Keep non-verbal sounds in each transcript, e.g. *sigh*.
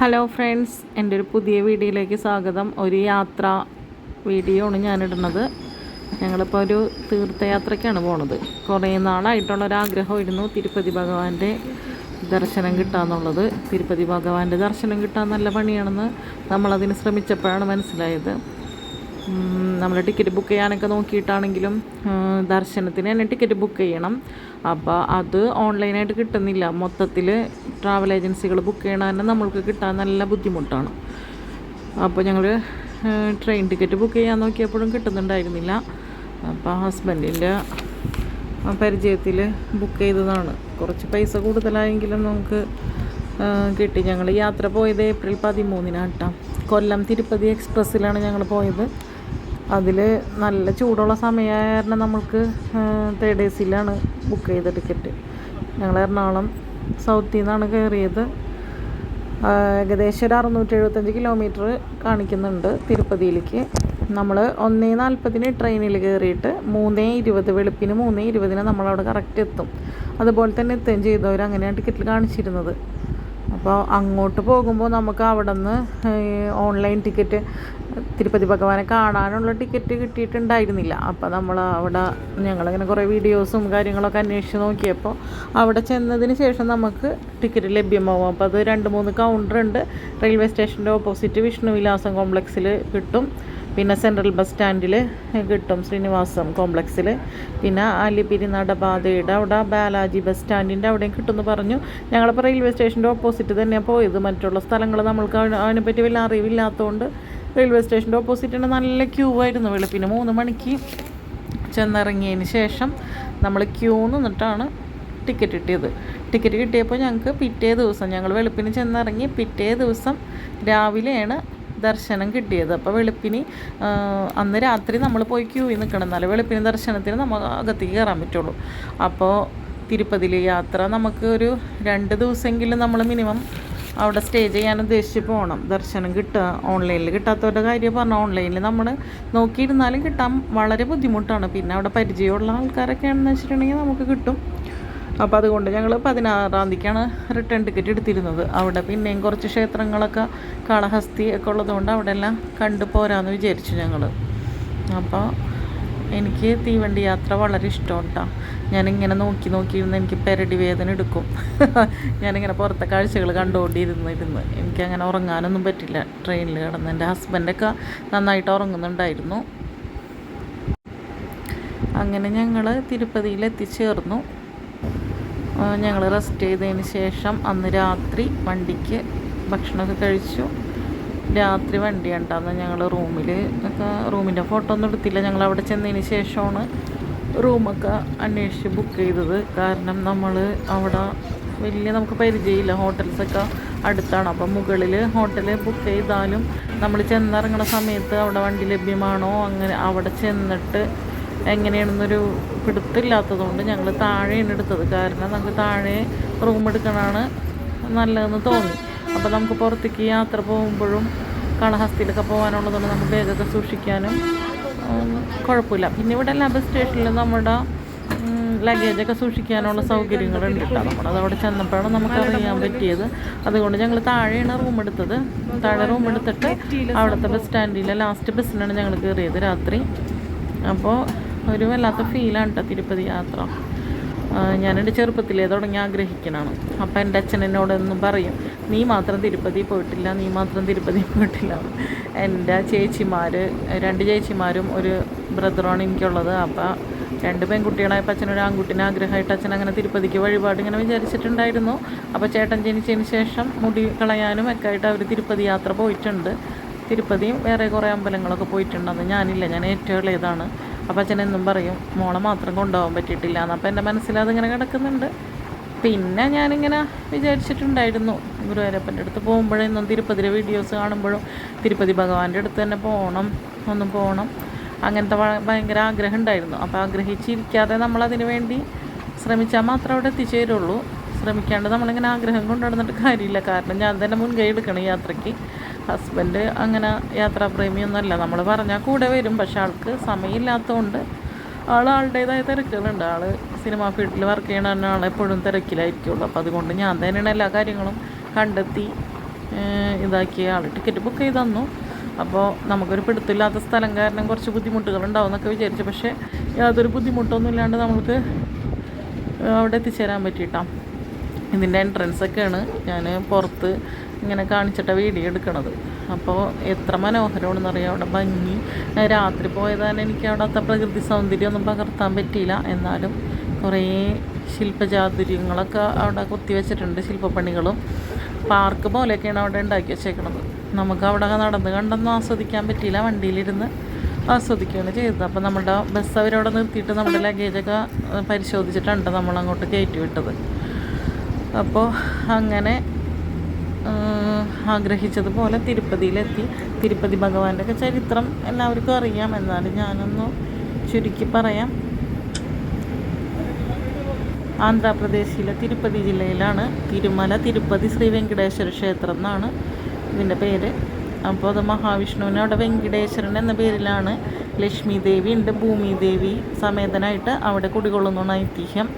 Hello friends എന്റെ ഒരു പുതിയ വീഡിയോയിലേക്ക് സ്വാഗതം. ഒരു യാത്ര വീഡിയോ ആണ് ഞാനിടുന്നത്. ഞങ്ങളിപ്പോൾ ഒരു തീർത്ഥയാത്രയ്ക്കാണ് പോണത്. കുറേ നാളായിട്ടുള്ള ഒരു ആഗ്രഹമായിരുന്നു തിരുപ്പതി ഭഗവാന്റെ ദർശനം കിട്ടാന്നുള്ളത്. തിരുപ്പതി ഭഗവാന്റെ ദർശനം കിട്ടാൻ നല്ല പണിയാണെന്ന് നമ്മളതിന് ശ്രമിച്ചപ്പോഴാണ് മനസ്സിലായത്. നമ്മൾ ടിക്കറ്റ് ബുക്ക് ചെയ്യാനൊക്കെ നോക്കിയിട്ടാണെങ്കിലും ദർശനത്തിന് തന്നെ ടിക്കറ്റ് ബുക്ക് ചെയ്യണം. അപ്പോൾ അത് ഓൺലൈനായിട്ട് കിട്ടുന്നില്ല. മൊത്തത്തിൽ ട്രാവൽ ഏജൻസികൾ ബുക്ക് ചെയ്യണ തന്നെ നമ്മൾക്ക് കിട്ടാൻ നല്ല ബുദ്ധിമുട്ടാണ്. അപ്പോൾ ഞങ്ങൾ ട്രെയിൻ ടിക്കറ്റ് ബുക്ക് ചെയ്യാൻ നോക്കിയപ്പോഴും കിട്ടുന്നുണ്ടായിരുന്നില്ല. അപ്പോൾ ഹസ്ബൻഡിന്റെ പരിചയത്തിൽ ബുക്ക് ചെയ്തതാണ്. കുറച്ച് പൈസ കൂടുതലായെങ്കിലും നമുക്ക് കിട്ടി. ഞങ്ങൾ യാത്ര പോയത് ഏപ്രിൽ പതിമൂന്നിനാട്ടാം. കൊല്ലം തിരുപ്പതി എക്സ്പ്രസ്സിലാണ് ഞങ്ങൾ പോയത്. അതിൽ നല്ല ചൂടുള്ള സമയമായ കാരണം നമ്മൾക്ക് തേർഡ് എ സിയിലാണ് ബുക്ക് ചെയ്ത ടിക്കറ്റ് ഞങ്ങൾ എറണാകുളം സൗത്തിൽ നിന്നാണ് കയറിയത് ഏകദേശം ഒരു അറുന്നൂറ്റി എഴുപത്തഞ്ച് കിലോമീറ്റർ കാണിക്കുന്നുണ്ട് തിരുപ്പതിയിലേക്ക്. നമ്മൾ ഒന്നേ നാൽപ്പതിന് ട്രെയിനിൽ കയറിയിട്ട് മൂന്നേ ഇരുപത് വെളുപ്പിന് മൂന്നേ ഇരുപതിന് നമ്മളവിടെ കറക്റ്റ് എത്തും. അതുപോലെ തന്നെ എത്തുകയും ചെയ്തു. അവർ അങ്ങനെയാണ് ടിക്കറ്റിൽ കാണിച്ചിരുന്നത്. അപ്പോൾ അങ്ങോട്ട് പോകുമ്പോൾ നമുക്ക് അവിടെ നിന്ന് ഓൺലൈൻ ടിക്കറ്റ് തിരുപ്പതി ഭഗവാനെ കാണാനുള്ള ടിക്കറ്റ് കിട്ടിയിട്ടുണ്ടായിരുന്നില്ല. അപ്പോൾ നമ്മൾ അവിടെ ഞങ്ങളിങ്ങനെ കുറേ വീഡിയോസും കാര്യങ്ങളൊക്കെ അന്വേഷിച്ച് നോക്കിയപ്പോൾ അവിടെ ചെന്നതിന് ശേഷം നമുക്ക് ടിക്കറ്റ് ലഭ്യമാവും. അപ്പോൾ അത് രണ്ട് മൂന്ന് കൗണ്ടർ ഉണ്ട്. റെയിൽവേ സ്റ്റേഷന്റെ ഓപ്പോസിറ്റ് വിഷ്ണു വിലാസം കോംപ്ലക്സിൽ കിട്ടും. പിന്നെ സെൻട്രൽ ബസ് സ്റ്റാൻഡിൽ കിട്ടും ശ്രീനിവാസം കോംപ്ലക്സിൽ പിന്നെ അലിപിരി നടപാതയുടെ അവിടെ ബാലാജി ബസ് സ്റ്റാൻഡിന്റെ അവിടെയും കിട്ടുമെന്ന് പറഞ്ഞു. ഞങ്ങളിപ്പോൾ റെയിൽവേ സ്റ്റേഷന്റെ ഓപ്പോസിറ്റ് തന്നെയാണ് പോയത്. മറ്റുള്ള സ്ഥലങ്ങൾ നമ്മൾക്ക് അതിനെപ്പറ്റി വലിയ അറിവില്ലാത്തതുകൊണ്ട് റെയിൽവേ സ്റ്റേഷന്റെ ഓപ്പോസിറ്റിന് നല്ല ക്യൂ ആയിരുന്നു വെളുപ്പിന് മൂന്ന് മണിക്ക് ചെന്നിറങ്ങിയതിന് ശേഷം നമ്മൾ ക്യൂ നിന്നിട്ടാണ് ടിക്കറ്റ് കിട്ടിയത്. ടിക്കറ്റ് കിട്ടിയപ്പോൾ ഞങ്ങൾക്ക് പിറ്റേ ദിവസം ഞങ്ങൾ വെളുപ്പിന് ചെന്നിറങ്ങി പിറ്റേ ദിവസം രാവിലെയാണ് ദർശനം കിട്ടിയത്. അപ്പോൾ വെളുപ്പിന് അന്ന് രാത്രി നമ്മൾ പോയി ക്യൂവിൽ നിൽക്കണം എന്നാലും വെളുപ്പിന് ദർശനത്തിന് നമ്മൾ അകത്തേക്ക് കയറാൻ പറ്റുള്ളൂ. അപ്പോൾ തിരുപ്പതിയിൽ യാത്ര നമുക്ക് ഒരു രണ്ട് ദിവസമെങ്കിലും നമ്മൾ മിനിമം അവിടെ സ്റ്റേ ചെയ്യാൻ ഉദ്ദേശിച്ച് പോകണം ദർശനം കിട്ടുക ഓൺലൈനിൽ കിട്ടാത്തവരുടെ കാര്യം പറഞ്ഞാൽ ഓൺലൈനിൽ നമ്മൾ നോക്കിയിരുന്നാലും കിട്ടാൻ വളരെ ബുദ്ധിമുട്ടാണ്. പിന്നെ അവിടെ പരിചയമുള്ള ആൾക്കാരൊക്കെയാണെന്ന് വെച്ചിട്ടുണ്ടെങ്കിൽ നമുക്ക് കിട്ടും. അപ്പോൾ അതുകൊണ്ട് ഞങ്ങൾ പതിനാറാം തീയതിക്കാണ് റിട്ടേൺ ടിക്കറ്റ് എടുത്തിരുന്നത്. അവിടെ പിന്നെയും കുറച്ച് ക്ഷേത്രങ്ങളൊക്കെ കാളഹസ്തി ഒക്കെ ഉള്ളതുകൊണ്ട് അവിടെ എല്ലാം കണ്ടു പോരാന്ന് വിചാരിച്ചു ഞങ്ങൾ അപ്പോൾ എനിക്ക് തീവണ്ടി യാത്ര വളരെ ഇഷ്ടമാണ് കേട്ടോ ഞാനിങ്ങനെ നോക്കി നോക്കിയിരുന്ന് എനിക്ക് പെരടി വേദന എടുക്കും. *laughs* ഞാനിങ്ങനെ പുറത്തെ കാഴ്ചകൾ കണ്ടുകൊണ്ടിരുന്ന് ഇരുന്ന് എനിക്കങ്ങനെ ഉറങ്ങാനൊന്നും പറ്റില്ല. ട്രെയിനിൽ കിടന്ന് എന്റെ ഹസ്ബൻഡൊക്കെ നന്നായിട്ട് ഉറങ്ങുന്നുണ്ടായിരുന്നു. അങ്ങനെ ഞങ്ങൾ തിരുപ്പതിയിൽ എത്തിച്ചേർന്നു ഞങ്ങൾ റെസ്റ്റ് ചെയ്തതിന് ശേഷം അന്ന് രാത്രി വണ്ടിക്ക് ഭക്ഷണമൊക്കെ കഴിച്ചു. രാത്രി വണ്ടി ഉണ്ടാന്ന് ഞങ്ങൾ റൂമിൽ ഒക്കെ റൂമിന്റെ ഫോട്ടോ ഒന്നും എടുത്തില്ല. ഞങ്ങൾ അവിടെ ചെന്നതിന് ശേഷമാണ് റൂമൊക്കെ അന്വേഷിച്ച് ബുക്ക് ചെയ്തത്. കാരണം നമ്മൾ അവിടെ വലിയ നമുക്ക് പരിചയമില്ല. ഹോട്ടൽസൊക്കെ അടുത്താണ്. അപ്പം മുകളിൽ ഹോട്ടൽ ബുക്ക് ചെയ്താലും നമ്മൾ ചെന്നിറങ്ങുന്ന സമയത്ത് അവിടെ വണ്ടി ലഭ്യമാണോ? അങ്ങനെ അവിടെ ചെന്നിട്ട് എങ്ങനെയാണെന്നൊരു പിടുത്തില്ലാത്തതുകൊണ്ട് ഞങ്ങൾ താഴെയാണ് എടുത്തത്. കാരണം നമുക്ക് താഴെ റൂം എടുക്കണമാണ് നല്ലതെന്ന് തോന്നി. അപ്പോൾ നമുക്ക് പുറത്തേക്ക് യാത്ര പോകുമ്പോഴും കാളഹസ്തിയിലൊക്കെ പോകാനുള്ളതുകൊണ്ട് നമുക്ക് ബാഗൊക്കെ സൂക്ഷിക്കാനും കുഴപ്പമില്ല. പിന്നെ ഇവിടെ എല്ലാ ബസ് സ്റ്റേഷനിൽ നമ്മുടെ ലഗേജൊക്കെ സൂക്ഷിക്കാനുള്ള സൗകര്യങ്ങളുണ്ട് കേട്ടോ. നമ്മളത് അവിടെ ചെന്നപ്പോഴാണ് നമുക്ക് അറിയാൻ പറ്റിയത്. അതുകൊണ്ട് ഞങ്ങൾ താഴെയാണ് റൂം എടുത്തത്. താഴെ റൂം എടുത്തിട്ട് അവിടുത്തെ ബസ് സ്റ്റാൻഡിലെ ലാസ്റ്റ് ബസ്സിനാണ് ഞങ്ങൾ കയറിയത് രാത്രി. അപ്പോൾ ഒരു വല്ലാത്ത ഫീലാണ് കേട്ടോ തിരുപ്പതി യാത്ര. ഞാനെന്റെ ചെറുപ്പത്തിലേ തുടങ്ങി ആഗ്രഹിക്കണതാണ് അപ്പം എന്റെ അച്ഛൻ എന്നോട് എന്നും പറയും നീ മാത്രം തിരുപ്പതി പോയിട്ടില്ല നീ മാത്രം തിരുപ്പതി പോയിട്ടില്ല. എന്റെ ചേച്ചിമാർ രണ്ട് ചേച്ചിമാരും ഒരു ബ്രദറാണ് എനിക്കുള്ളത്. അപ്പോൾ രണ്ട് പെൺകുട്ടികളായപ്പോൾ അച്ഛനൊരു ആൺകുട്ടിനെ ആഗ്രഹമായിട്ട് അച്ഛൻ അങ്ങനെ തിരുപ്പതിക്ക് വഴിപാട് ഇങ്ങനെ വിചാരിച്ചിട്ടുണ്ടായിരുന്നു. അപ്പോൾ ചേട്ടൻ ജനിച്ചതിന് ശേഷം മുടി കളയാനും ഒക്കെ ആയിട്ട് അവർ തിരുപ്പതി യാത്ര പോയിട്ടുണ്ട്. തിരുപ്പതിയും വേറെ കുറേ അമ്പലങ്ങളൊക്കെ പോയിട്ടുണ്ടെന്ന് ഞാനില്ല. ഞാൻ ഏറ്റവും ഇളയതാണ്. അപ്പം അച്ഛൻ എന്നും പറയും മോളെ മാത്രം കൊണ്ടുപോകാൻ പറ്റിയിട്ടില്ല. എന്ന് അപ്പം എന്റെ മനസ്സിൽ അതിങ്ങനെ കിടക്കുന്നുണ്ട്. പിന്നെ ഞാനിങ്ങനെ വിചാരിച്ചിട്ടുണ്ടായിരുന്നു ഗുരുവായൂരപ്പന്റെ അടുത്ത് പോകുമ്പോഴെന്നും തിരുപ്പതിയുടെ വീഡിയോസ് കാണുമ്പോഴും തിരുപ്പതി ഭഗവാന്റെ അടുത്ത് തന്നെ പോകണം ഒന്ന് പോകണം അങ്ങനത്തെ ഭയങ്കര ആഗ്രഹം ഉണ്ടായിരുന്നു. അപ്പോൾ ആഗ്രഹിച്ചിരിക്കാതെ നമ്മളതിന് വേണ്ടി ശ്രമിച്ചാൽ മാത്രം അവിടെ എത്തിച്ചേരുള്ളൂ. ശ്രമിക്കാണ്ട് നമ്മളിങ്ങനെ ആഗ്രഹം കൊണ്ട് നടന്നിട്ട് കാര്യമില്ല. കാരണം ഞാൻ തന്നെ മുൻകൈ എടുക്കണം യാത്രയ്ക്ക്. ഹസ്ബൻഡ് അങ്ങനെ യാത്രാപ്രേമിയൊന്നുമല്ല. നമ്മൾ പറഞ്ഞാൽ കൂടെ വരും പക്ഷെ ആൾക്ക് സമയമില്ലാത്തതുകൊണ്ട് ആൾ ആളുടേതായ തിരക്കുകളുണ്ട്. ആൾ സിനിമ ഫീൽഡിൽ വർക്ക് ചെയ്യണ ആൾ എപ്പോഴും തിരക്കിലായിരിക്കുള്ളൂ. അപ്പോൾ അതുകൊണ്ട് ഞാൻ തന്നെയാണ് എല്ലാ കാര്യങ്ങളും കണ്ടെത്തി ഇതാക്കിയ ഇതാക്കി ആൾ ടിക്കറ്റ് ബുക്ക് ചെയ്ത് തന്നു. അപ്പോൾ നമുക്കൊരു പിടുത്തില്ലാത്ത സ്ഥലം കാരണം കുറച്ച് ബുദ്ധിമുട്ടുകൾ ഉണ്ടാവും എന്നൊക്കെ വിചാരിച്ചു. പക്ഷേ യാതൊരു ബുദ്ധിമുട്ടൊന്നും ഇല്ലാണ്ട് നമുക്ക് അവിടെ എത്തിച്ചേരാൻ പറ്റിയിട്ടാണ് ഇതിന്റെ എൻട്രൻസ് ഒക്കെയാണ്. ഞാൻ പുറത്ത് ഇങ്ങനെ കാണിച്ചിട്ട വീഡിയോ എടുക്കണത്. അപ്പോൾ എത്ര മനോഹരമാണെന്ന് അറിയാം അവിടെ ഭംഗി. രാത്രി പോയതാണ് എനിക്ക് അവിടെ അത്ര പ്രകൃതി സൗന്ദര്യമൊന്നും പകർത്താൻ പറ്റിയില്ല. എന്നാലും കുറേ ശില്പചാതുര്യങ്ങളൊക്കെ അവിടെ കുത്തിവെച്ചിട്ടുണ്ട് ശില്പപ്പണികളും. പാർക്ക് പോലെയൊക്കെയാണ് അവിടെ ഉണ്ടാക്കി വെച്ചേക്കണത്. നമുക്ക് അവിടെ നടന്ന് കണ്ടൊന്നും ആസ്വദിക്കാൻ പറ്റിയില്ല. വണ്ടിയിലിരുന്ന് ആസ്വദിക്കുകയാണ് ചെയ്തത്. അപ്പോൾ നമ്മുടെ ബസ് അവരവിടെ നിർത്തിയിട്ട് നമ്മുടെ ലഗേജൊക്കെ പരിശോധിച്ചിട്ടുണ്ട് നമ്മളങ്ങോട്ട് കയറ്റി വിട്ടത്. അപ്പോൾ അങ്ങനെ ആഗ്രഹിച്ചതുപോലെ തിരുപ്പതിയിലെത്തി. തിരുപ്പതി ഭഗവാന്റെ ഒക്കെ ചരിത്രം എല്ലാവർക്കും അറിയാം. എന്നാലും ഞാനൊന്ന് ചുരുക്കി പറയാം. ആന്ധ്രാപ്രദേശിലെ തിരുപ്പതി ജില്ലയിലാണ് തിരുമല തിരുപ്പതി ശ്രീ വെങ്കടേശ്വര ക്ഷേത്രം എന്നാണ് ഇതിന്റെ പേര്. അപ്പോൾ അത് മഹാവിഷ്ണുവിന് അവിടെ വെങ്കടേശ്വരൻ എന്ന പേരിലാണ് ലക്ഷ്മി ദേവി ഉണ്ട്. ഭൂമി ദേവി സമേതനായിട്ട് അവിടെ കുടികൊള്ളുന്നതാണ് ഐതിഹ്യം.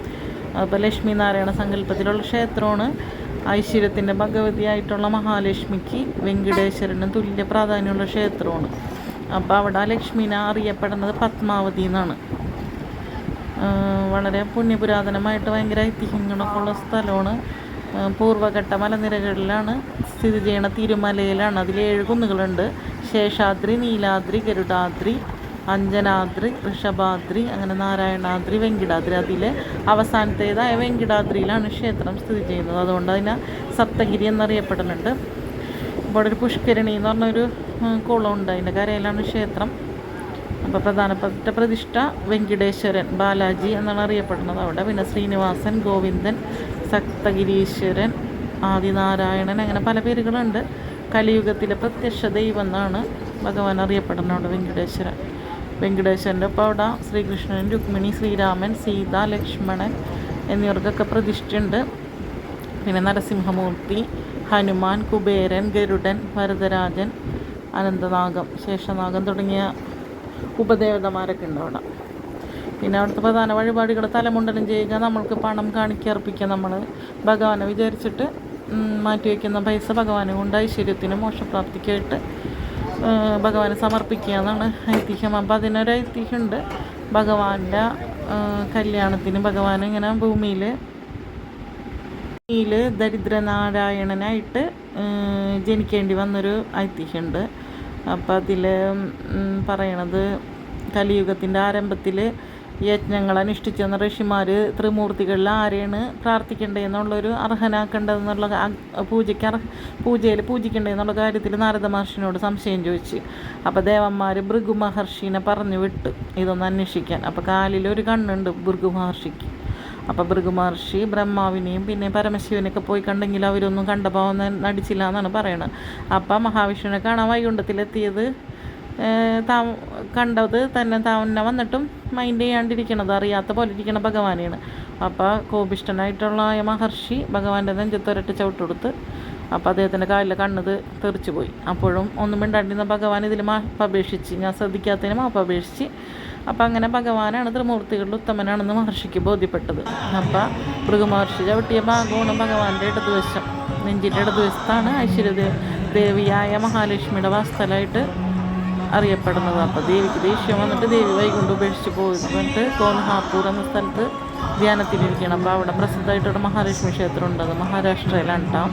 അപ്പോൾ ലക്ഷ്മി നാരായണ സങ്കല്പത്തിലുള്ള ക്ഷേത്രമാണ്. ഐശ്വര്യത്തിന്റെ ഭഗവതിയായിട്ടുള്ള മഹാലക്ഷ്മിക്ക് വെങ്കടേശ്വരന് തുല്യ പ്രാധാന്യമുള്ള ക്ഷേത്രമാണ്. അപ്പോൾ അവിടെ ലക്ഷ്മിനെ അറിയപ്പെടുന്നത് പത്മാവതി എന്നാണ്. വളരെ പുണ്യപുരാതനമായിട്ട് ഭയങ്കര ഐതിഹ്യങ്ങളൊക്കെ ഉള്ള സ്ഥലമാണ്. പൂർവഘട്ട മലനിരകളിലാണ് സ്ഥിതി ചെയ്യണ തിരുമലയിലാണ്. അതിൽ ഏഴ് കുന്നുകളുണ്ട്. ശേഷാദ്രി നീലാദ്രി ഗരുഡാദ്രി അഞ്ജനാദ്രി ഋഷഭാദ്രി അങ്ങനെ നാരായണാദ്രി വെങ്കിടാദ്രി. അതിലെ അവസാനത്തേതായ വെങ്കിടാദ്രിയിലാണ് ക്ഷേത്രം സ്ഥിതി ചെയ്യുന്നത്. അതുകൊണ്ട് അതിനെ സപ്തഗിരി എന്നറിയപ്പെടുന്നുണ്ട് ഇവിടെ ഒരു പുഷ്കരണി എന്ന് പറഞ്ഞൊരു കുളമുണ്ട്. അതിന്റെ കരയിലാണ് ക്ഷേത്രം. അപ്പോൾ പ്രധാനപ്പെട്ട പ്രതിഷ്ഠ വെങ്കിടേശ്വരൻ ബാലാജി എന്നാണ് അറിയപ്പെടുന്നത് അവിടെ. പിന്നെ ശ്രീനിവാസൻ ഗോവിന്ദൻ സപ്തഗിരീശ്വരൻ ആദിനാരായണൻ അങ്ങനെ പല പേരുകളുണ്ട്. കലിയുഗത്തിലെ പ്രത്യക്ഷ ദൈവം എന്നാണ് ഭഗവാൻ അറിയപ്പെടുന്നത് വെങ്കടേശ്വരൻ. വെങ്കടേശ്വരന്റെ ഒപ്പം അവിടെ ശ്രീകൃഷ്ണൻ രുക്മിണി ശ്രീരാമൻ സീത ലക്ഷ്മണൻ എന്നിവർക്കൊക്കെ പ്രതിഷ്ഠയുണ്ട്. പിന്നെ നരസിംഹമൂർത്തി ഹനുമാൻ കുബേരൻ ഗരുഡൻ വരദരാജൻ അനന്തനാഗം ശേഷനാഗം തുടങ്ങിയ ഉപദേവതമാരൊക്കെ ഉണ്ട് അവിടെ. പിന്നെ അവിടുത്തെ പ്രധാന വഴിപാടുകൾ തലമുണ്ടനം ചെയ്യുക നമ്മൾക്ക് പണം കാണിക്കർപ്പിക്കുക നമ്മൾ ഭഗവാനെ വിചാരിച്ചിട്ട് മാറ്റിവെക്കുന്ന പൈസ ഭഗവാനെ കൊണ്ട് ഐശ്വര്യത്തിനും മോക്ഷപ്രാപ്തിക്കായിട്ട് ഭഗവാനെ സമർപ്പിക്കുക എന്നാണ് ഐതിഹ്യം. അപ്പം അതിനൊരു ഐതിഹ്യമുണ്ട്. ഭഗവാന്റെ കല്യാണത്തിന് ഭഗവാൻ ഇങ്ങനെ ഭൂമിയിൽ ഭൂമിയിൽ ദരിദ്രനാരായണനായിട്ട് ജനിക്കേണ്ടി വന്നൊരു ഐതിഹ്യമുണ്ട്. അപ്പം അതിൽ പറയണത് കലിയുഗത്തിന്റെ ആരംഭത്തിൽ യജ്ഞങ്ങൾ അനുഷ്ഠിച്ചെന്ന ഋഷിമാർ ത്രിമൂർത്തികളിൽ ആരെയാണ് പ്രാർത്ഥിക്കേണ്ടതെന്നുള്ളൊരു അർഹനാക്കേണ്ടതെന്നുള്ള പൂജയ്ക്ക് അർഹ പൂജയിൽ പൂജിക്കേണ്ടതെന്നുള്ള കാര്യത്തിൽ നാരദ മഹർഷിനോട് സംശയം ചോദിച്ചു. അപ്പോൾ ദേവന്മാർ ഭൃഗു മഹർഷിനെ പറഞ്ഞു വിട്ടു ഇതൊന്ന് അന്വേഷിക്കാൻ. അപ്പോൾ കാലിലൊരു കണ്ണുണ്ട് ഭൃഗു മഹർഷിക്ക്. അപ്പോൾ ഭൃഗുമഹർഷി ബ്രഹ്മാവിനെയും പിന്നെ പരമശിവനെയൊക്കെ പോയി കണ്ടെങ്കിൽ അവരൊന്നും കണ്ടപ്പോൾ നടിച്ചില്ല എന്നാണ് പറയണത്. അപ്പം മഹാവിഷ്ണുവിനെ കാണാൻ വൈകുണ്ഠത്തിലെത്തിയത് താ കണ്ടത് തന്നെ തന്നെ വന്നിട്ടും മൈൻഡ് ചെയ്യാണ്ടിരിക്കണത് അറിയാത്ത പോലെ ഇരിക്കണ ഭഗവാനെയാണ്. അപ്പോൾ കോപിഷ്ടനായിട്ടുള്ള മഹർഷി ഭഗവാന്റെ നെഞ്ചത്തൊരട്ട് ചവിട്ട് കൊടുത്ത് അപ്പോൾ അദ്ദേഹത്തിന്റെ കാലിലെ കണ്ണത് തെറിച്ചു പോയി. അപ്പോഴും ഒന്നും മിണ്ടാണ്ടിരുന്ന ഭഗവാൻ ഇതിൽ മാപ്പ് അപേക്ഷിച്ച് ഞാൻ ശ്രദ്ധിക്കാത്തതിന് മാപ്പ് അപേക്ഷിച്ച് അപ്പം അങ്ങനെ ഭഗവാനാണ് ത്രിമൂർത്തികളിൽ ഉത്തമനാണെന്ന് മഹർഷിക്ക് ബോധ്യപ്പെട്ടത്. അപ്പം മൃഗമഹർഷി ചവിട്ടിയ ഭാഗമാണ് ഭഗവാന്റെ ഇടതുവശം. നെഞ്ചിന്റെ ഇടതുവശത്താണ് ഐശ്വര്യ ദേവിയായ മഹാലക്ഷ്മിയുടെ വാസ്തലായിട്ട് അറിയപ്പെടുന്നത്. അപ്പോൾ ദേവിക്ക് ദേഷ്യം വന്നിട്ട് ദേവി വൈകുണ്ട് ഉപേക്ഷിച്ച് പോയിട്ട് കോൽഹാപൂർ എന്ന സ്ഥലത്ത് ധ്യാനത്തിലിരിക്കണം അപ്പോൾ അവിടെ പ്രസിദ്ധമായിട്ടൊരു മഹാലക്ഷ്മി ക്ഷേത്രം ഉണ്ട് അത് മഹാരാഷ്ട്രയിലാണ് കേട്ടോ.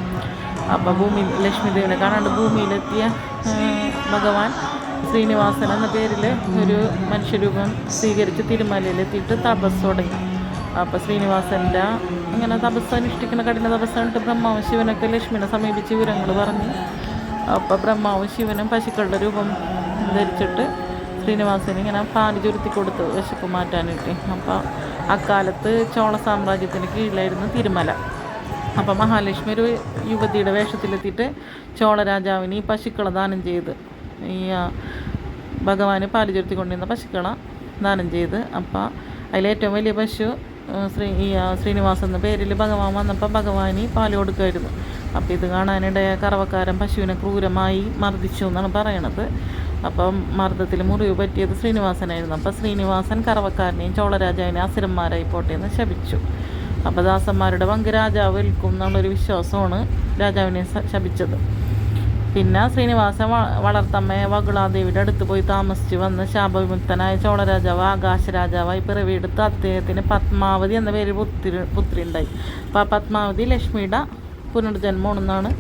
അപ്പോൾ ഭൂമി ലക്ഷ്മി ദേവിനെ കാണാണ്ട് ഭൂമിയിലെത്തിയ ഭഗവാൻ ശ്രീനിവാസൻ എന്ന പേരിൽ ഒരു മനുഷ്യരൂപം സ്വീകരിച്ച് തിരുമലയിലെത്തിയിട്ട് തപസ് തുടങ്ങി. അപ്പോൾ ശ്രീനിവാസന്റെ ഇങ്ങനെ തപസ് അനുഷ്ഠിക്കുന്ന കഠിന തപസ് കണ്ടിട്ട് ബ്രഹ്മാവും ശിവനൊക്കെ ലക്ഷ്മിനെ സമീപിച്ച് വിവരങ്ങൾ പറഞ്ഞു അപ്പോൾ ബ്രഹ്മാവും ശിവനും പശുക്കളുടെ രൂപം ധരിച്ചിട്ട് ശ്രീനിവാസന് ഇങ്ങനെ പാൽ ചുരുത്തി കൊടുത്തു വിശപ്പ് മാറ്റാനായിട്ട്. അപ്പോൾ അക്കാലത്ത് ചോള സാമ്രാജ്യത്തിന് കീഴിലായിരുന്നു തിരുമല. അപ്പോൾ മഹാലക്ഷ്മി ഒരു യുവതിയുടെ വേഷത്തിലെത്തിയിട്ട് ചോള രാജാവിന് ഈ പശുക്കള ദാനം ചെയ്ത് ഈ ഭഗവാന് പാൽ ചുരുത്തി കൊണ്ടിരുന്ന പശുക്കള ദാനം ചെയ്ത്. അപ്പോൾ അതിലേറ്റവും വലിയ പശു ശ്രീ ഈ ശ്രീനിവാസ് എന്ന പേരിൽ ഭഗവാൻ വന്നപ്പോൾ ഭഗവാന് പാൽ കൊടുക്കുമായിരുന്നു. അപ്പോൾ ഇത് കാണാനിടയ കറവക്കാരൻ പശുവിനെ ക്രൂരമായി മർദ്ദിച്ചു എന്നാണ് പറയണത്. അപ്പം മർദ്ദത്തിൽ മുറിവ് പറ്റിയത് ശ്രീനിവാസനായിരുന്നു. അപ്പം ശ്രീനിവാസൻ കറവക്കാരനെയും ചോളരാജാവിനെ അസുരന്മാരായി പോട്ടെ എന്ന് ശപിച്ചു. അപ്പോൾ ദാസന്മാരുടെ പങ്ക് രാജാവ് ഏൽക്കും എന്നുള്ളൊരു വിശ്വാസമാണ് രാജാവിനെ ശപിച്ചത്. പിന്നെ ശ്രീനിവാസൻ വളർത്തമ്മയെ വകുളാദേവിയുടെ അടുത്ത് പോയി താമസിച്ചു. വന്ന് ശാപവിമുക്തനായ ചോളരാജാവ് ആകാശ രാജാവായി പിറവിയെടുത്ത് അദ്ദേഹത്തിന് പത്മാവതി എന്ന പേര് പുത്രി പുത്രി ഉണ്ടായി. അപ്പോൾ ആ പത്മാവതി ലക്ഷ്മിയുടെ പുനർജന്മമാണെന്നാണ്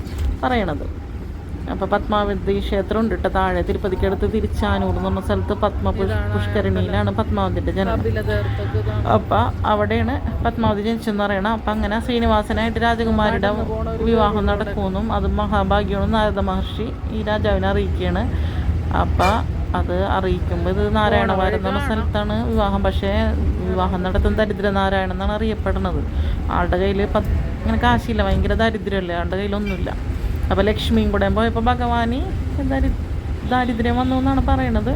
പറയണത്. അപ്പോൾ പത്മാവതി ക്ഷേത്രം ഉണ്ട് കേട്ടോ. താഴെ തിരുപ്പതിക്കടുത്ത് തിരിച്ചാനൂർ എന്ന് പറഞ്ഞ സ്ഥലത്ത് പത്മ പുഷ്- പുഷ്കരണിയിലാണ് പത്മാവതിന്റെ ജനനം. അപ്പൊ അവിടെയാണ് പത്മാവതി ജനിച്ചെന്ന് പറയണം. അപ്പം അങ്ങനെ ശ്രീനിവാസനായിട്ട് രാജകുമാരിയുടെ വിവാഹം നടക്കുമെന്നും അത് മഹാഭാഗ്യമെന്നും നാരദ മഹർഷി ഈ രാജാവിനെ അറിയിക്കുകയാണ്. അപ്പം അത് അറിയിക്കുമ്പോൾ ഇത് നാരായണവാരം എന്ന് സ്ഥലത്താണ് വിവാഹം. പക്ഷേ വിവാഹം നടത്തുന്ന ദരിദ്ര നാരായണൻ എന്നാണ് അറിയപ്പെടുന്നത്. ആളുടെ കയ്യിൽ പത്ത് ഇങ്ങനെ കാശില്ല. ഭയങ്കര ദരിദ്രമല്ലേ ആളുടെ കയ്യിലൊന്നുമില്ല. അപ്പോൾ ലക്ഷ്മിയും കൂടെ പോയപ്പോൾ ഭഗവാനി ദരി ദാരിദ്ര്യം വന്നു എന്നാണ് പറയണത്.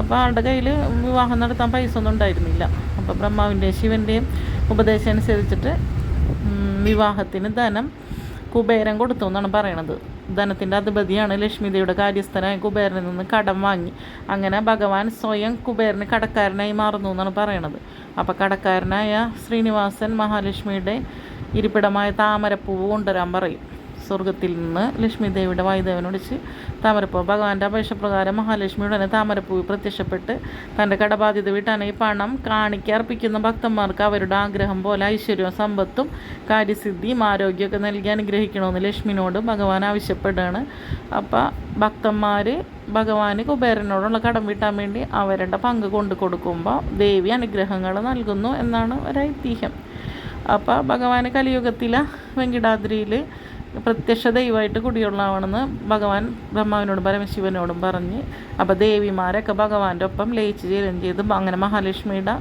അപ്പോൾ ആളുടെ കയ്യിൽ വിവാഹം നടത്താൻ പൈസ ഒന്നും ഉണ്ടായിരുന്നില്ല. അപ്പോൾ ബ്രഹ്മാവിന്റെയും ശിവന്റെയും ഉപദേശം അനുസരിച്ചിട്ട് വിവാഹത്തിന് ധനം കുബേരൻ കൊടുത്തു എന്നാണ് പറയണത്. ധനത്തിന്റെ അധിപതിയാണ് ലക്ഷ്മിദേവിയുടെ കാര്യസ്ഥനായ കുബേരനിൽ നിന്ന് കടം വാങ്ങി. അങ്ങനെ ഭഗവാൻ സ്വയം കുബേരന് കടക്കാരനായി മാറുന്നു എന്നാണ് പറയണത്. അപ്പോൾ കടക്കാരനായ ശ്രീനിവാസൻ മഹാലക്ഷ്മിയുടെ ഇരിപ്പിടമായ താമരപ്പൂവ് കൊണ്ടുവരാൻ പറയും. സ്വർഗത്തിൽ നിന്ന് ലക്ഷ്മി ദേവിയുടെ വായുദേവനോടിച്ച് താമരപ്പൂ ഭഗവാന്റെ അപേക്ഷപ്രകാരം മഹാലക്ഷ്മി ഉടനെ താമരപ്പൂ പ്രത്യക്ഷപ്പെട്ട് തന്റെ കടബാധ്യത വീട്ടാനായി പണം കാണിക്ക അർപ്പിക്കുന്ന ഭക്തന്മാർക്ക് അവരുടെ ആഗ്രഹം പോലെ ഐശ്വര്യവും സമ്പത്തും കാര്യസിദ്ധിയും ആരോഗ്യമൊക്കെ നൽകി അനുഗ്രഹിക്കണമെന്ന് ലക്ഷ്മിനോട് ഭഗവാൻ ആവശ്യപ്പെടുകയാണ്. അപ്പോൾ ഭക്തന്മാർ ഭഗവാന് കുബേരനോടുള്ള കടം വീട്ടാൻ വേണ്ടി അവരുടെ പങ്ക് കൊണ്ടു കൊടുക്കുമ്പോൾ ദേവി അനുഗ്രഹങ്ങൾ നൽകുന്നു എന്നാണ് ഒരു ഐതിഹ്യം അപ്പോൾ ഭഗവാന് കലിയുഗത്തിലെ വെങ്കിടാദ്രിയിൽ പ്രത്യക്ഷ ദൈവമായിട്ട് കുടിയുള്ളവണെന്ന് ഭഗവാൻ ബ്രഹ്മാവിനോടും പരമശിവനോടും പറഞ്ഞ് അപ്പോൾ ദേവിമാരൊക്കെ ഭഗവാന്റെ ഒപ്പം ലയിച്ച് ചേരുകയും ചെയ്ത്. അങ്ങനെ മഹാലക്ഷ്മിയുടെ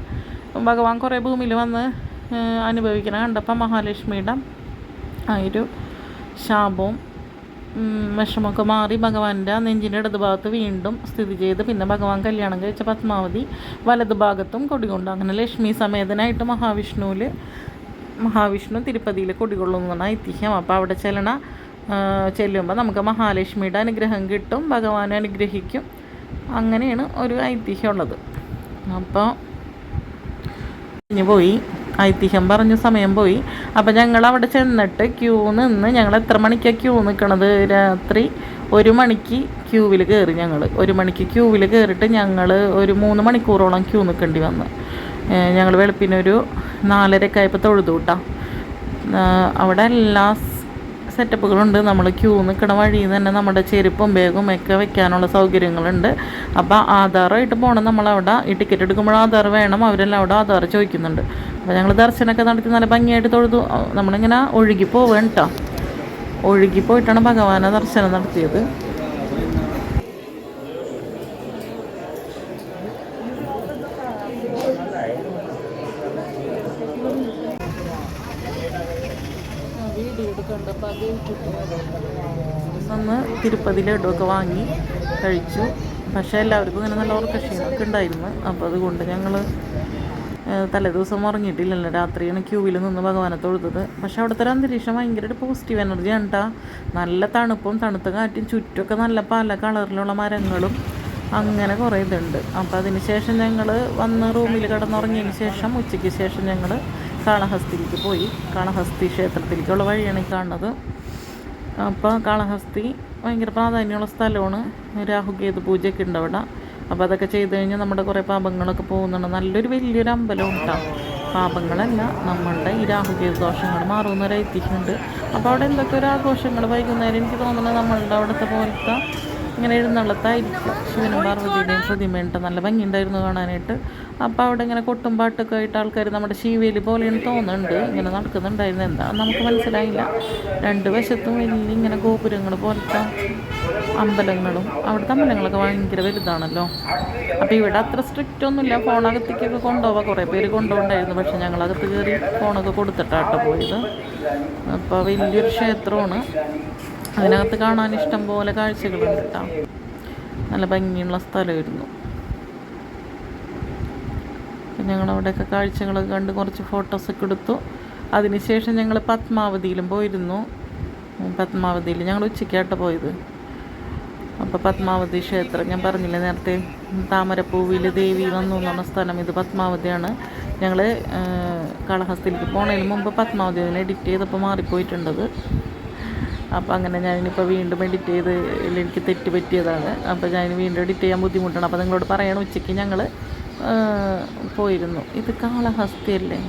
ഭഗവാൻ കുറേ ഭൂമിയിൽ വന്ന് അനുഭവിക്കണ കണ്ടപ്പോൾ മഹാലക്ഷ്മിയുടെ ആ ഒരു ശാപവും വിഷമൊക്കെ മാറി ഭഗവാന്റെ നെഞ്ചിന്റെ ഇടതുഭാഗത്ത് വീണ്ടും സ്ഥിതി ചെയ്ത് പിന്നെ ഭഗവാൻ കല്യാണം കഴിച്ച പത്മാവതി വലതുഭാഗത്തും കൊടികൊണ്ട്. അങ്ങനെ ലക്ഷ്മി സമേതനായിട്ട് മഹാവിഷ്ണുവിൽ മഹാവിഷ്ണു തിരുപ്പതിയിൽ കുടികൊള്ളുന്നതാണ് ഐതിഹ്യം. അപ്പോൾ അവിടെ ചെല്ലണ ചെല്ലുമ്പോൾ നമുക്ക് മഹാലക്ഷ്മിയുടെ അനുഗ്രഹം കിട്ടും ഭഗവാൻ അനുഗ്രഹിക്കും. അങ്ങനെയാണ് ഒരു ഐതിഹ്യം ഉള്ളത് അപ്പോൾ പോയി ഐതിഹ്യം പറഞ്ഞ സമയം പോയി. അപ്പോൾ ഞങ്ങൾ അവിടെ ചെന്നിട്ട് ക്യൂ നിന്ന് ഞങ്ങൾ എത്ര മണിക്കാണ് ക്യൂ നിൽക്കണത് രാത്രി ഒരു മണിക്ക് ക്യൂവിൽ കയറി ഞങ്ങൾ ഒരു മണിക്ക് ക്യൂവിൽ കയറിയിട്ട് ഞങ്ങൾ ഒരു മൂന്ന് മണിക്കൂറോളം ക്യൂ നിൽക്കേണ്ടി വന്നു. ഞങ്ങൾ വെളുപ്പിനൊരു നാലരയൊക്കെ ആയപ്പോൾ തൊഴുതു കേട്ടോ അവിടെ എല്ലാ സെറ്റപ്പുകളുണ്ട്. നമ്മൾ ക്യൂ നിൽക്കണ വഴിയിൽ നിന്ന് തന്നെ നമ്മുടെ ചെരുപ്പും ബാഗും ഒക്കെ വെക്കാനുള്ള സൗകര്യങ്ങളുണ്ട്. അപ്പോൾ ആധാറായിട്ട് പോകണം നമ്മളവിടെ. ഈ ടിക്കറ്റ് എടുക്കുമ്പോൾ ആധാർ വേണം. അവരെല്ലാം അവിടെ ആധാർ ചോദിക്കുന്നുണ്ട്. അപ്പോൾ ഞങ്ങൾ ദർശനമൊക്കെ നടത്തി നല്ല ഭംഗിയായിട്ട് തൊഴുതു. നമ്മളിങ്ങനെ ഒഴുകി പോവേണ്ട ഒഴുകി പോയിട്ടാണ് ഭഗവാനെ ദർശനം നടത്തിയത്. അന്ന് തിരുപ്പതി ലഡുവൊക്കെ വാങ്ങി കഴിച്ചു. പക്ഷേ എല്ലാവർക്കും ഇങ്ങനെ നല്ല ഉറക്ക ക്ഷീണമൊക്കെ ഉണ്ടായിരുന്നു. അപ്പോൾ അതുകൊണ്ട് ഞങ്ങൾ തലേദിവസം ഉറങ്ങിയിട്ടില്ലല്ലോ. രാത്രിയാണ് ക്യൂവിൽ നിന്ന് ഭഗവാനെ തൊഴുതത്. പക്ഷെ അവിടുത്തെ ഒരു അന്തരീക്ഷം ഭയങ്കര ഒരു പോസിറ്റീവ് എനർജി ആണ് ട്ടാ. നല്ല തണുപ്പും തണുത്ത കാറ്റും ചുറ്റുമൊക്കെ നല്ല പല കളറിലുള്ള മരങ്ങളും അങ്ങനെ കുറേ ഇതുണ്ട്. അപ്പോൾ അതിന് ശേഷം ഞങ്ങൾ വന്ന് റൂമിൽ കിടന്നുറങ്ങിയതിന് ശേഷം ഉച്ചയ്ക്ക് ശേഷം ഞങ്ങൾ കാളഹസ്തിയിലേക്ക് പോയി. കാളഹസ്തി ക്ഷേത്രത്തിലേക്കുള്ള വഴിയാണ് ഈ കാണുന്നത്. അപ്പോൾ കാളഹസ്തി ഭയങ്കര പ്രാധാന്യമുള്ള സ്ഥലമാണ്. രാഹുകേതു പൂജയൊക്കെ ഉണ്ട് അവിടെ. അപ്പോൾ അതൊക്കെ ചെയ്ത് കഴിഞ്ഞാൽ നമ്മുടെ കുറേ പാപങ്ങളൊക്കെ പോകുന്നുണ്ട്. നല്ലൊരു വലിയൊരു അമ്പലം ഉണ്ടാവും പാപങ്ങളല്ല നമ്മളുടെ ഈ രാഹുകേതു ദോഷങ്ങൾ മാറുന്ന ഒരു ഐതിഹ്യമുണ്ട്. അപ്പോൾ അവിടെ എന്തൊക്കെ ഒരു ആഘോഷങ്ങൾ വൈകുന്നേരം എനിക്ക് തോന്നുന്നത് നമ്മളുടെ അവിടുത്തെ പോലത്തെ ഇങ്ങനെ എഴുന്നള്ളത്തായിരിക്കും ശിവനും പാർവതിയുടെയും പ്രതിമയുണ്ട് നല്ല ഭംഗിയുണ്ടായിരുന്നു കാണാനായിട്ട്. അപ്പോൾ അവിടെ ഇങ്ങനെ കൊട്ടും പാട്ടൊക്കെ ആയിട്ട് ആൾക്കാർ നമ്മുടെ ശിവേലി പോലെയാണ് തോന്നുന്നുണ്ട്. ഇങ്ങനെ നടക്കുന്നുണ്ടായിരുന്നു. എന്താ നമുക്ക് മനസ്സിലായില്ല. രണ്ട് വശത്തും വലിയ ഇങ്ങനെ ഗോപുരങ്ങൾ പോലത്തെ അമ്പലങ്ങളും അവിടുത്തെ അമ്പലങ്ങളൊക്കെ ഭയങ്കര വലുതാണല്ലോ. അപ്പോൾ ഇവിടെ അത്ര സ്ട്രിക്റ്റ് ഒന്നുമില്ല. ഫോണകത്തേക്കൊക്കെ കൊണ്ടുപോവാം കുറേ പേര് കൊണ്ടുപോകണ്ടായിരുന്നു. പക്ഷെ ഞങ്ങളകത്ത് കയറി ഫോണൊക്കെ കൊടുത്തിട്ടാട്ടോ പോയത്. അപ്പോൾ വലിയൊരു ക്ഷേത്രമാണ്. അതിനകത്ത് കാണാൻ ഇഷ്ടം പോലെ കാഴ്ചകളുണ്ട് കേട്ടോ നല്ല ഭംഗിയുള്ള സ്ഥലമായിരുന്നു. ഞങ്ങൾ അവിടെയൊക്കെ കാഴ്ചകളൊക്കെ കണ്ട് കുറച്ച് ഫോട്ടോസൊക്കെ എടുത്തു. അതിനുശേഷം ഞങ്ങൾ പത്മാവതിയിലും പോയിരുന്നു. പത്മാവതിയിൽ ഞങ്ങൾ ഉച്ചയ്ക്കായിട്ട് പോയത്. അപ്പോൾ പത്മാവതി ക്ഷേത്രം ഞാൻ പറഞ്ഞില്ലേ നേരത്തെ താമരപ്പൂവിൽ ദേവി വന്നു എന്ന് പറഞ്ഞ സ്ഥലം ഇത് പത്മാവതിയാണ്. ഞങ്ങൾ കാളഹസ്തിയിലേക്ക് പോണതിന് മുമ്പ് പത്മാവതി അതിനെ എഡിറ്റ് ചെയ്തപ്പോൾ മാറിപ്പോയിട്ടുണ്ടത് അപ്പോൾ അങ്ങനെ ഞാനിപ്പോൾ വീണ്ടും എഡിറ്റ് ചെയ്ത് എനിക്ക് തെറ്റ് പറ്റിയതാണ്. അപ്പോൾ ഞാൻ വീണ്ടും എഡിറ്റ് ചെയ്യാൻ ബുദ്ധിമുട്ടാണ്. അപ്പോൾ നിങ്ങളോട് പറയണം ഉച്ചയ്ക്ക് ഞങ്ങൾ പോയിരുന്നു. ഇത് കാളഹസ്തിയല്ലേ?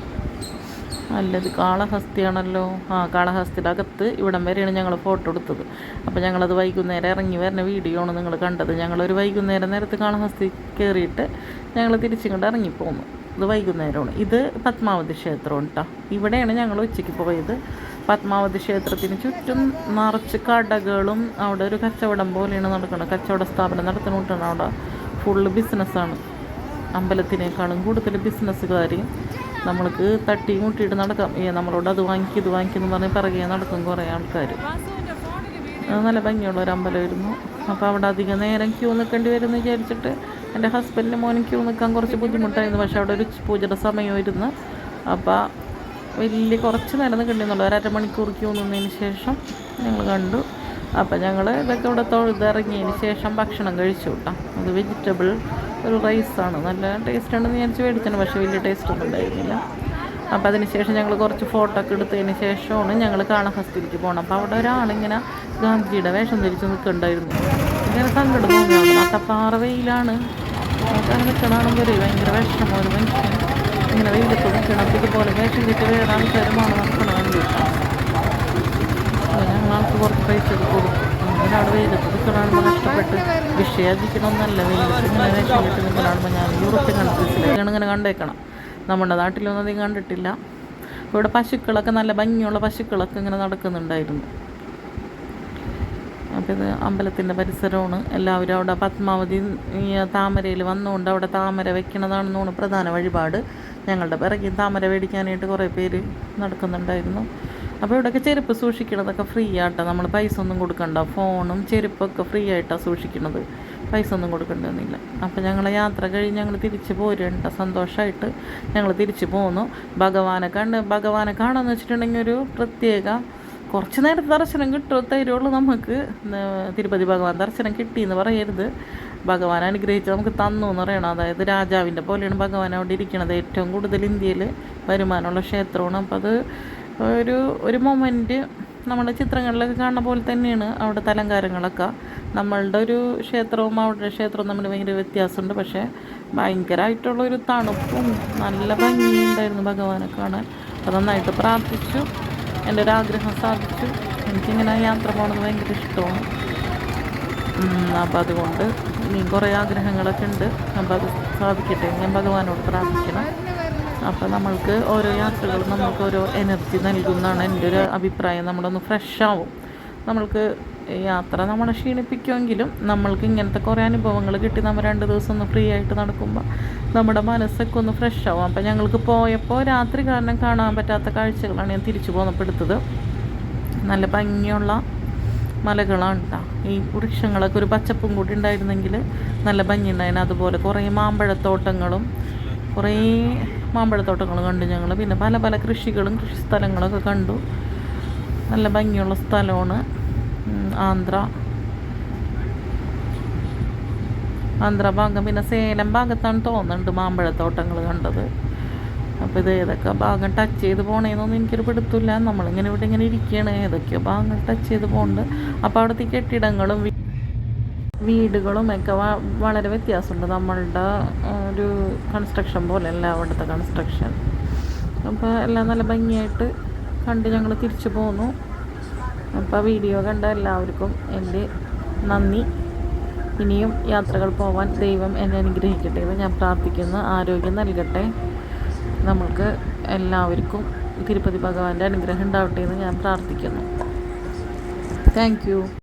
നല്ലത് കാളഹസ്തിയാണല്ലോ? ആ കാളഹസ്തിയുടെ അകത്ത് ഇവിടം വരെയാണ് ഞങ്ങൾ ഫോട്ടോ എടുത്തത്. അപ്പോൾ ഞങ്ങളത് വൈകുന്നേരം ഇറങ്ങി വരുന്ന വീഡിയോ ആണ് നിങ്ങൾ കണ്ടത്. ഞങ്ങളൊരു വൈകുന്നേരം നേരത്ത് കാളഹസ്തി കയറിയിട്ട് ഞങ്ങൾ തിരിച്ചിങ്ങോട്ട് ഇറങ്ങിപ്പോന്നു. ഇത് വൈകുന്നേരമാണ്. ഇത് പത്മാവതി ക്ഷേത്രമാണ് കേട്ടോ ഇവിടെയാണ് ഞങ്ങൾ ഉച്ചയ്ക്ക് പോയത്. പത്മാവതി ക്ഷേത്രത്തിന് ചുറ്റും നിറച്ച് കടകളും അവിടെ ഒരു കച്ചവടം പോലെയാണ് നടക്കുന്നത്. കച്ചവട സ്ഥാപനം നടത്തുന്നുണ്ടാണ് അവിടെ ഫുള്ള് ബിസിനസ്സാണ് അമ്പലത്തിനേക്കാളും കൂടുതൽ ബിസിനസ്സുകാർ നമ്മൾക്ക് തട്ടി മുട്ടിയിട്ട് നടക്കാം. ഏ നമ്മളോട് അത് വാങ്ങിക്കും ഇത് വാങ്ങിക്കുന്നു പറഞ്ഞ് പിറകെ നടക്കും കുറേ ആൾക്കാർ നല്ല ഭംഗിയുള്ള ഒരു അമ്പലമായിരുന്നു. അപ്പോൾ അവിടെ അധികം നേരം ക്യൂ നിൽക്കേണ്ടി വരുമെന്ന് വിചാരിച്ചിട്ട് എന്റെ ഹസ്ബൻഡിന് മോനും ക്യൂ നിൽക്കാൻ കുറച്ച് ബുദ്ധിമുട്ടായിരുന്നു. പക്ഷേ അവിടെ ഒരു പൂജയുടെ സമയമായിരുന്നു. അപ്പോൾ വലിയ കുറച്ച് നേരം നിൽക്കേണ്ടിയെന്നുള്ളൂ ഒരു അരമണിക്കൂർ ക്യൂ നിന്നതിന് ശേഷം ഞങ്ങൾ കണ്ടു. അപ്പോൾ ഞങ്ങൾ ഇതൊക്കെ ഇവിടെ തൊഴുതിറങ്ങിയതിന് ശേഷം ഭക്ഷണം കഴിച്ചു കേട്ടോ. അത് വെജിറ്റബിൾ ഒരു റൈസാണ് നല്ല ടേസ്റ്റ് ഉണ്ടെന്ന് ഞാൻ മേടിച്ചാണ് പക്ഷേ വലിയ ടേസ്റ്റ് ഒന്നും ഉണ്ടായിരുന്നില്ല. അപ്പോൾ അതിന് ശേഷം ഞങ്ങൾ കുറച്ച് ഫോട്ടോ ഒക്കെ എടുത്തതിന് ശേഷമാണ് ഞങ്ങൾ കാളഹസ്തിയിലേക്ക് പോകണം അപ്പോൾ അവിടെ ഒരാളിങ്ങനെ ഗാന്ധിജിയുടെ വേഷം ധരിച്ച് നിൽക്കുന്നുണ്ടായിരുന്നു. ഇങ്ങനെ സങ്കടം തോന്നിയാണ് അത്തപ്പാറ വെയിലാണ്. അങ്ങനെ നിൽക്കണമെങ്കിൽ ഒരു ഭയങ്കര വിഷമം ഒരു മനുഷ്യൻ ഇങ്ങനെ വെയിലത്ത് അപ്പോൾ ഇതുപോലെ വേഷം കിട്ടി വേറെ ആൾക്കാരുമാണ് നടക്കണം വേണ്ടിയിട്ടാണ് ഞങ്ങൾ ആൾക്ക് കുറച്ച് പൈസ കൊടുക്കും അവിടെ വെയിലത്ത് നിൽക്കണമെന്ന് കഷ്ടപ്പെട്ട് വിഷയാദിക്കണമെന്നല്ല വെയിലത്ത് ഇങ്ങനെ വേഷം കിട്ടി നിൽക്കണമെന്ന് ഞാൻ യൂറോപ്യൻ കൺട്രീസിലാണ് ഇങ്ങനെ കണ്ടേക്കണം. നമ്മുടെ നാട്ടിലൊന്നും അധികം കണ്ടിട്ടില്ല. ഇവിടെ പശുക്കളൊക്കെ നല്ല ഭംഗിയുള്ള പശുക്കളൊക്കെ ഇങ്ങനെ നടക്കുന്നുണ്ടായിരുന്നു. അപ്പോൾ ഇത് അമ്പലത്തിന്റെ പരിസരമാണ്. എല്ലാവരും അവിടെ പത്മാവതി താമരയിൽ വന്നുകൊണ്ട് അവിടെ താമര വെക്കണതാണെന്നാണ് പ്രധാന വഴിപാട്. ഞങ്ങളുടെ പിറകിൽ താമര മേടിക്കാനായിട്ട് കുറേ പേര് നടക്കുന്നുണ്ടായിരുന്നു. അപ്പോൾ ഇവിടെയൊക്കെ ചെരുപ്പ് സൂക്ഷിക്കണതൊക്കെ ഫ്രീ ആട്ടോ. നമ്മൾ പൈസ ഒന്നും കൊടുക്കണ്ട. ഫോണും ചെരുപ്പൊക്കെ ഫ്രീ ആയിട്ടാണ് സൂക്ഷിക്കുന്നത് പൈസ ഒന്നും കൊടുക്കേണ്ടതെന്നില്ല അപ്പോൾ ഞങ്ങൾ യാത്ര കഴിഞ്ഞ് ഞങ്ങൾ തിരിച്ചു പോരുണ്ട സന്തോഷമായിട്ട് ഞങ്ങൾ തിരിച്ചു പോന്നു. ഭഗവാനെ കണ്ട് ഭഗവാനെ കാണാമെന്ന് വെച്ചിട്ടുണ്ടെങ്കിൽ ഒരു പ്രത്യേക കുറച്ച് നേരത്തെ ദർശനം കിട്ടും തരുള്ളൂ നമുക്ക്. തിരുപ്പതി ഭഗവാൻ ദർശനം കിട്ടിയെന്ന് പറയരുത്. ഭഗവാൻ അനുഗ്രഹിച്ച് നമുക്ക് തന്നു എന്ന് പറയണം. അതായത് രാജാവിന്റെ പോലെയാണ് ഭഗവാൻ അവിടെ ഇരിക്കുന്നത് ഏറ്റവും കൂടുതൽ ഇന്ത്യയിൽ വരുമാനമുള്ള ക്ഷേത്രമാണ്. അപ്പോൾ അത് ഒരു ഒരു മൊമെന്റ് നമ്മുടെ ചിത്രങ്ങളിലൊക്കെ കാണുന്ന പോലെ തന്നെയാണ് അവിടുത്തെ അലങ്കാരങ്ങളൊക്കെ നമ്മളുടെ ഒരു ക്ഷേത്രവും അവരുടെ ക്ഷേത്രവും തമ്മിൽ ഭയങ്കര വ്യത്യാസമുണ്ട്. പക്ഷേ ഭയങ്കരമായിട്ടുള്ള ഒരു തണുപ്പും നല്ല ഭംഗിയുണ്ടായിരുന്നു ഭഗവാനെ കാണാൻ. അപ്പോൾ നന്നായിട്ട് പ്രാർത്ഥിച്ചു. എന്റെ ഒരു ആഗ്രഹം സാധിച്ചു. എനിക്കിങ്ങനെ യാത്ര പോകണമെന്ന് ഭയങ്കര ഇഷ്ടമാണ്. അപ്പോൾ അതുകൊണ്ട് ഇനിയും കുറേ ആഗ്രഹങ്ങളൊക്കെ ഉണ്ട്. അപ്പോൾ അത് സാധിക്കട്ടെ ഞാൻ ഭഗവാനോട് പ്രാർത്ഥിക്കണം അപ്പോൾ നമ്മൾക്ക് ഓരോ യാത്രകളും നമുക്ക് ഓരോ എനർജി നൽകുന്നതാണ് എന്റെ ഒരു അഭിപ്രായം. നമ്മളൊന്ന് ഫ്രഷ് ആവും. നമ്മൾക്ക് യാത്ര നമ്മളെ ക്ഷീണിപ്പിക്കുമെങ്കിലും നമ്മൾക്ക് ഇങ്ങനത്തെ കുറേ അനുഭവങ്ങൾ കിട്ടി. നമ്മൾ രണ്ട് ദിവസം ഒന്ന് ഫ്രീ ആയിട്ട് നടക്കുമ്പോൾ നമ്മുടെ മനസ്സൊക്കെ ഒന്ന് ഫ്രഷ് ആവും. അപ്പോൾ ഞങ്ങൾക്ക് പോയപ്പോൾ രാത്രി കാരണം കാണാൻ പറ്റാത്ത കാഴ്ചകളാണ് ഞാൻ തിരിച്ചു പോന്നപ്പെടുത്തത് നല്ല ഭംഗിയുള്ള മലകളാണ് കേട്ടോ ഈ വൃക്ഷങ്ങളൊക്കെ ഒരു പച്ചപ്പും കൂടി ഉണ്ടായിരുന്നെങ്കിൽ നല്ല ഭംഗി ഉണ്ടായിരുന്നു അതുപോലെ കുറേ മാമ്പഴത്തോട്ടങ്ങളും കുറേ മാമ്പഴത്തോട്ടങ്ങൾ കണ്ടു ഞങ്ങൾ പിന്നെ പല പല കൃഷികളും കൃഷി സ്ഥലങ്ങളൊക്കെ കണ്ടു. നല്ല ഭംഗിയുള്ള സ്ഥലമാണ് ആന്ധ്ര. ആന്ധ്ര ഭാഗം. പിന്നെ സേലം ഭാഗത്താണ് തോന്നുന്നുണ്ട് മാമ്പഴത്തോട്ടങ്ങൾ കണ്ടത്. അപ്പോൾ ഇത് ഏതൊക്കെ ഭാഗം ടച്ച് ചെയ്ത് പോണേന്നൊന്നും എനിക്കൊരു പിടുത്തില്ല നമ്മളിങ്ങനെ ഇവിടെ ഇങ്ങനെ ഇരിക്കുകയാണ് ഏതൊക്കെയോ ഭാഗങ്ങൾ ടച്ച് ചെയ്ത് പോകുന്നുണ്ട് അപ്പോൾ അവിടുത്തെ കെട്ടിടങ്ങളും വീടുകളും ഒക്കെ വളരെ വ്യത്യാസമുണ്ട്. നമ്മളുടെ ഒരു കൺസ്ട്രക്ഷൻ പോലെയല്ല അവിടുത്തെ കൺസ്ട്രക്ഷൻ അപ്പോൾ എല്ലാം നല്ല ഭംഗിയായിട്ട് കണ്ട് ഞങ്ങൾ തിരിച്ചു പോന്നു. അപ്പോൾ വീഡിയോ കണ്ട എല്ലാവർക്കും എന്റെ നന്ദി. ഇനിയും യാത്രകൾ പോവാൻ ദൈവം എന്നെ അനുഗ്രഹിക്കട്ടെ. എന്ന് ഞാൻ പ്രാർത്ഥിക്കുന്നു. ആരോഗ്യം നൽകട്ടെ. നമ്മൾക്ക് എല്ലാവർക്കും തിരുപ്പതി ഭഗവാന്റെ അനുഗ്രഹം ഉണ്ടാവട്ടെ എന്ന് ഞാൻ പ്രാർത്ഥിക്കുന്നു. താങ്ക്